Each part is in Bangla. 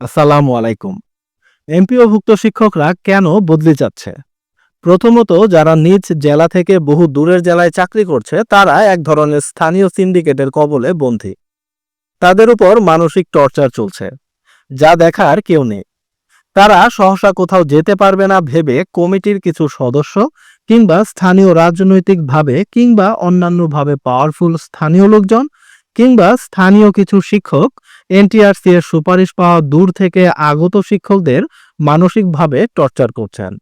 আসসালামু আলাইকুম। এমপিওভুক্ত শিক্ষকরা কেন বদলি যাচ্ছে? প্রথমত, যারা নিজ জেলা থেকে বহু দূরের জেলায় চাকরি করছে, তারা এক ধরনের স্থানীয় সিন্ডিকেটের কবলে বন্দী। তাদের উপর মানসিক টর্চার চলছে, যা দেখার কেউ নেই। তারা সহসা কোথাও যেতে পারবে না ভেবে কমিটির কিছু সদস্য কিংবা স্থানীয় রাজনৈতিকভাবে কিংবা অন্যান্যভাবে পাওয়ারফুল স্থানীয় লোকজন কিংবা স্থানীয় কিছু শিক্ষক এনটিআরসি এর সুপারিশ পাওয়া দূর থেকে আগত শিক্ষকদের মানসিকভাবে টর্চার করছেন।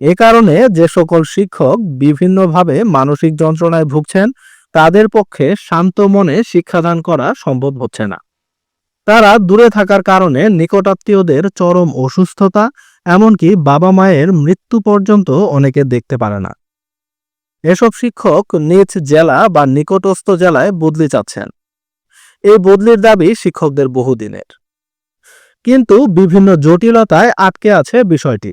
এ কারণে যে সকল শিক্ষক বিভিন্নভাবে মানসিক যন্ত্রণায় ভুগছেন, তাদের পক্ষে শান্ত মনে শিক্ষাদান করা সম্ভব হচ্ছে না। তারা দূরে থাকার কারণে নিকটাত্মীয়দের চরম অসুস্থতা, এমনকি বাবা মায়ের মৃত্যু পর্যন্ত অনেকে দেখতে পারে না। এসব শিক্ষক নিজ জেলা বা নিকটস্থ জেলায় বদলি চাচ্ছেন। এই বদলির দাবি শিক্ষকদের বহুদিনের। কিন্তু বিভিন্ন জটিলতায় আটকে আছে বিষয়টি।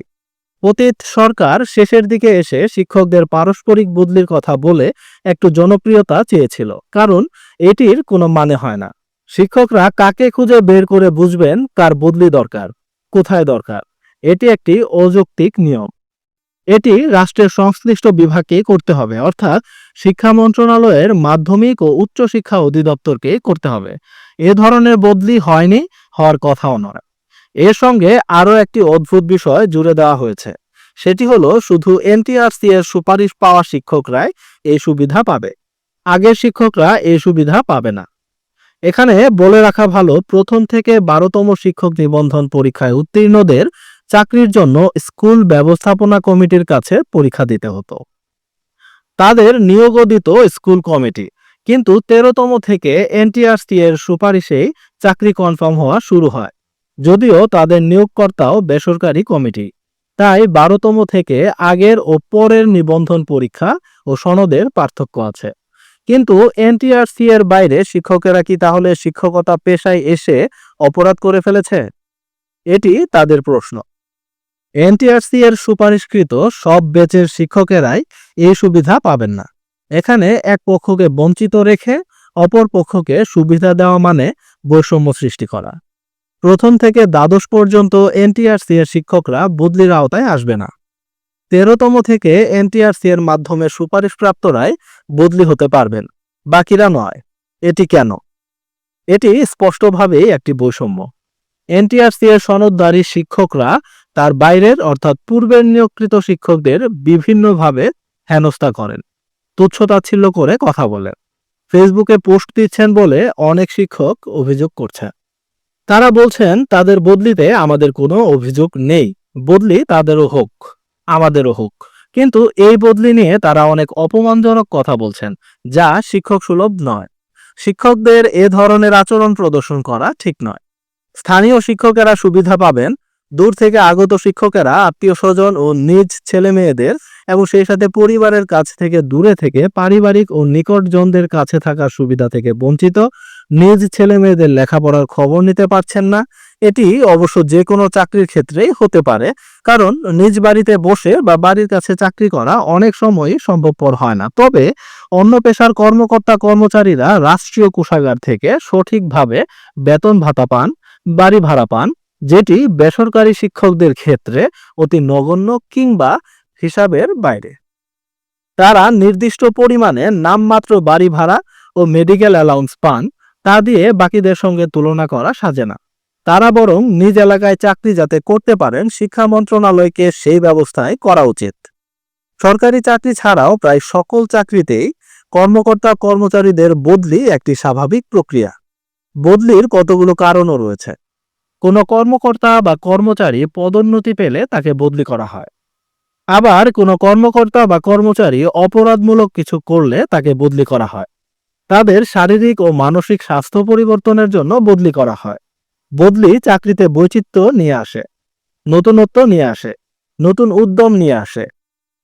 অতীত সরকার শেষের দিকে এসে শিক্ষকদের পারস্পরিক বদলির কথা বলে একটু জনপ্রিয়তা চেয়েছিল, কারণ এটির কোনো মানে হয় না। শিক্ষকরা কাকে খুঁজে বের করে বুঝবেন কার বদলি দরকার, কোথায় দরকার, এটি একটি অযৌক্তিক নিয়ম। এটি রাষ্ট্রের সংশ্লিষ্ট বিভাগকে করতে হবে, অর্থাৎ শিক্ষা মন্ত্রণালয়ের মাধ্যমিক ও উচ্চ শিক্ষা অধিদপ্তরকে করতে হবে। এ ধরনের বদলি হয়নি, হওয়ার কথাও নয়। এর সঙ্গে আরও একটি অদ্ভুত বিষয় জুড়ে দেওয়া হয়েছে। সেটি হলো, শুধু এনটিআরসি এর সুপারিশ পাওয়া শিক্ষকরাই এই সুবিধা পাবে। আগের শিক্ষকরা এই সুবিধা পাবে না। এখানে বলে রাখা ভালো, প্রথম থেকে বারোতম শিক্ষক নিবন্ধন পরীক্ষায় উত্তীর্ণদের চাকরির জন্য স্কুল ব্যবস্থাপনা কমিটির কাছে পরীক্ষা দিতে হতো। তাদের নিয়োগও দিত স্কুল কমিটি, কিন্তু তেরোতম থেকে এনটিআরসি এর সুপারিশেই চাকরি কনফার্ম হওয়া শুরু হয়, যদিও তাদের নিয়োগকর্তাও বেসরকারি কমিটি। তাই বারোতম থেকে আগের ও পরের নিবন্ধন পরীক্ষা ও সনদের পার্থক্য আছে। কিন্তু এনটিআরসি এর বাইরে শিক্ষকেরা কি তাহলে শিক্ষকতা পেশায় এসে অপরাধ করে ফেলেছে? এটি তাদের প্রশ্ন। এনটিআরসি এর সুপারিশকৃত সব ব্যাচের শিক্ষকেরাই এই সুবিধা পাবেন না। এখানে এক পক্ষকে বঞ্চিত রেখে অপর পক্ষকে সুবিধা দেওয়া মানে বৈষম্য সৃষ্টি করা। প্রথম থেকে দ্বাদশ পর্যন্ত এনটিআরসি এর শিক্ষকরা বদলির আওতায় আসবে না। তেরোতম থেকে এনটিআরসি এর মাধ্যমে সুপারিশপ্রাপ্তরাই বদলি হতে পারবেন। বাকিরা নয়। এটি কেন? এটি স্পষ্টভাবেই একটি বৈষম্য। এনটিআরসি এর সনদধারী শিক্ষকরা তার বাইরের অর্থাৎ পূর্বের নিয়োগকৃত শিক্ষকদের বিভিন্নভাবে হেনস্থা করেন। তুচ্ছতাচ্ছিল্য করে কথা বলেন। ফেসবুকে পোস্ট দিচ্ছেন বলে অনেক শিক্ষক অভিযোগ করছেন। তারা বলছেন, তাদের বদলিতে আমাদের কোনো অভিযোগ নেই। বদলি তাদেরও হোক, আমাদেরও হোক। কিন্তু এই বদলি নিয়ে তারা অনেক অপমানজনক কথা বলছেন, যা শিক্ষক সুলভ নয়। শিক্ষকদের এ ধরনের আচরণ প্রদর্শন করা ঠিক নয়। স্থানীয় শিক্ষকেরা সুবিধা পাবেন দূর থেকে আগত শিক্ষকেরা, আত্মীয় স্বজন ও নিজ ছেলে মেয়েদের এবং সেই সাথে পরিবারের কাছ থেকে দূরে থেকে পারিবারিক ও নিকটজনদের কাছে থাকার সুবিধা থেকে বঞ্চিত, নিজ ছেলে মেয়েদের লেখাপড়ার খবর নিতে পারছেন না। এটি অবশ্য যে কোনো চাকরির ক্ষেত্রেই হতে পারে, কারণ নিজ বাড়িতে বসে বা বাড়ির কাছে চাকরি করা অনেক সময়ই সম্ভবপর হয় না। তবে অন্য পেশার কর্মকর্তা কর্মচারীরা রাষ্ট্রীয় কোষাগার থেকে সঠিকভাবে বেতন ভাতা পান, বাড়ি ভাড়া পান যেটি বেসরকারি শিক্ষকদের ক্ষেত্রে অতি নগণ্য কিংবা হিসাবের বাইরে। তারা নির্দিষ্ট পরিমাণে নামমাত্র বাড়ি ভাড়া ও মেডিকেল অ্যালাউন্স পান, তা দিয়ে বাকিদের সঙ্গে তুলনা করা সাজে না। তারা বরং নিজ এলাকায় চাকরি যাতে করতে পারেন, শিক্ষা মন্ত্রণালয়কে সেই ব্যবস্থায় করা উচিত। সরকারি চাকরি ছাড়াও প্রায় সকল চাকরিতেই কর্মকর্তা কর্মচারীদের বদলি একটি স্বাভাবিক প্রক্রিয়া। বদলির কতগুলো কারণও রয়েছে। কোনো কর্মকর্তা বা কর্মচারী পদোন্নতি পেলে তাকে বদলি করা হয়। আবার কোনো কর্মকর্তা বা কর্মচারী অপরাধমূলক কিছু করলে তাকে বদলি করা হয়। তাদের শারীরিক ও মানসিক স্বাস্থ্য পরিবর্তনের জন্য বদলি করা হয়। বদলি চাকরিতে বৈচিত্র্য নিয়ে আসে, নতুনত্ব নিয়ে আসে, নতুন উদ্যম নিয়ে আসে।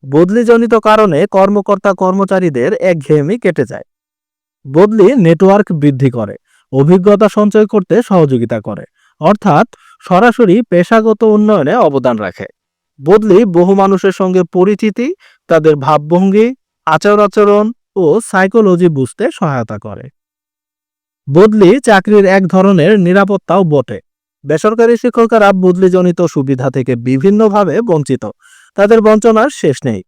বদলিজনিত কারণে কর্মকর্তা কর্মচারীদের একঘেয়েমি কেটে যায়। বদলি নেটওয়ার্ক বৃদ্ধি করে, অভিজ্ঞতা সঞ্চয় করতে সহযোগিতা করে অর্থাৎ সরাসরি পেশাগত উন্নয়নে অবদান রাখে। বদলি বহু মানুষের সঙ্গে পরিচিতি, তাদের ভাবভঙ্গি আচার আচরণ ও সাইকোলজি বুঝতে সহায়তা করে। বদলি চাকরির এক ধরনের নিরাপত্তাও বটে। বেসরকারি শিক্ষকেরা বদলিজনিত সুবিধা থেকে বিভিন্নভাবে বঞ্চিত। তাদের বঞ্চনার শেষ নেই।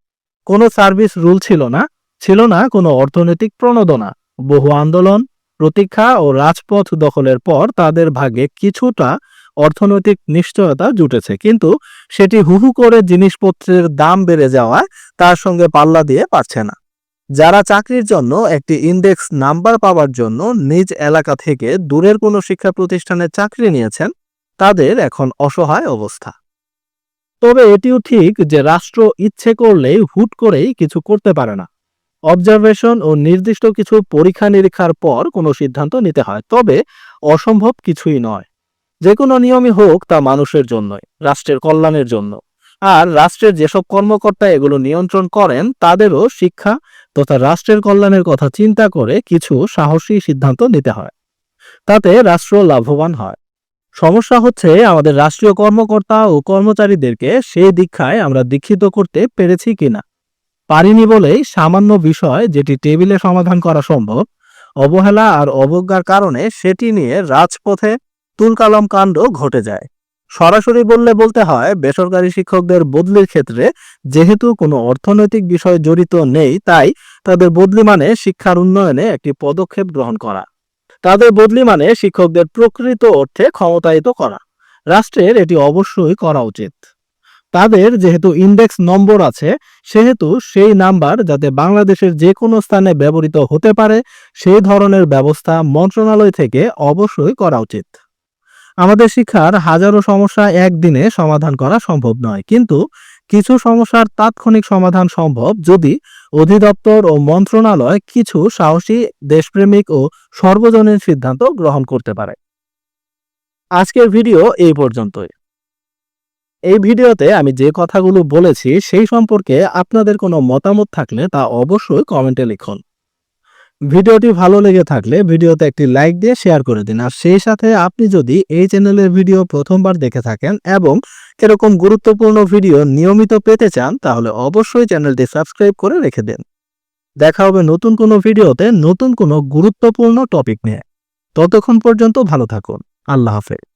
কোনো সার্ভিস রুল ছিল না ছিল না কোনো অর্থনৈতিক প্রণোদনা, বহু আন্দোলন প্রতীক্ষা ও রাজপথ দখলের পর তাদের ভাগে কিছুটা অর্থনৈতিক নিশ্চয়তা জুটেছে। কিন্তু সেটি হুহু করে জিনিসপত্রের দাম বেড়ে যাওয়ায় তার সঙ্গে পাল্লা দিয়ে পারছে না। যারা চাকরির জন্য একটি ইন্ডেক্স নাম্বার পাওয়ার জন্য নিজ এলাকা থেকে দূরের কোনো শিক্ষা প্রতিষ্ঠানে চাকরি নিয়েছেন, তাদের এখন অসহায় অবস্থা। তবে এটিও ঠিক যে রাষ্ট্র ইচ্ছে করলেই হুট করেই কিছু করতে পারে না। অবজারভেশন ও নির্দিষ্ট কিছু পরীক্ষা নিরীক্ষার পর কোনো সিদ্ধান্ত নিতে হয়, তবে অসম্ভব কিছুই নয়। যে কোনো নিয়মই হোক তা মানুষের জন্যই, রাষ্ট্রের কল্যাণের জন্য। আর রাষ্ট্রের যেসব কর্মকর্তা এগুলো নিয়ন্ত্রণ করেন, তাদেরও শিক্ষা তথা রাষ্ট্রের কল্যাণের কথা চিন্তা করে কিছু সাহসী সিদ্ধান্ত নিতে হয়। তাতে রাষ্ট্র লাভবান হয়। সমস্যা হচ্ছে আমাদের রাষ্ট্রীয় কর্মকর্তা ও কর্মচারীদেরকে সেই দীক্ষায় আমরা দীক্ষিত করতে পেরেছি কিনা। পারিনি বলেই সামান্য বিষয় যেটি টেবিলে সমাধান করা সম্ভব, অবহেলা আর অবজ্ঞার কারণে সেটি নিয়ে রাজপথে তুলকালাম কাণ্ড ঘটে যায়। সরাসরি বললে বলতে হয়, বেসরকারি শিক্ষকদের বদলির ক্ষেত্রে যেহেতু কোনো অর্থনৈতিক বিষয় জড়িত নেই, তাই তাদের বদলি মানে শিক্ষার উন্নয়নে একটি পদক্ষেপ গ্রহণ করা। তাদের বদলি মানে শিক্ষকদের প্রকৃত অর্থে ক্ষমতায়িত করা। রাষ্ট্রের এটি অবশ্যই করা উচিত। তাদের যেহেতু ইন্ডেক্স নম্বর আছে, সেহেতু সেই নাম্বার যাতে বাংলাদেশের যে কোনো স্থানে ব্যবহৃত হতে পারে, সেই ধরনের ব্যবস্থা মন্ত্রণালয় থেকে অবশ্যই করা উচিত। আমাদের শিক্ষার হাজারো সমস্যা একদিনে সমাধান করা সম্ভব নয়, কিন্তু কিছু সমস্যার তাৎক্ষণিক সমাধান সম্ভব যদি অধিদপ্তর ও মন্ত্রণালয় কিছু সাহসী, দেশপ্রেমিক ও সর্বজনীন সিদ্ধান্ত গ্রহণ করতে পারে। আজকের ভিডিও এই পর্যন্তই। এই ভিডিওতে আমি যে কথাগুলো বলেছি সেই সম্পর্কে আপনাদের কোনো মতামত থাকলে তা অবশ্যই কমেন্টে লিখুন। ভিডিওটি ভালো লেগে থাকলে ভিডিওতে একটি লাইক দিয়ে শেয়ার করে দিন। আর সেই সাথে আপনি যদি এই চ্যানেলের ভিডিও প্রথমবার দেখে থাকেন এবং এরকম গুরুত্বপূর্ণ ভিডিও নিয়মিত পেতে চান, তাহলে অবশ্যই চ্যানেলটি সাবস্ক্রাইব করে রেখে দিন। দেখা হবে নতুন কোনো ভিডিওতে নতুন কোনো গুরুত্বপূর্ণ টপিক নিয়ে। ততক্ষণ পর্যন্ত ভালো থাকুন। আল্লাহ হাফেজ।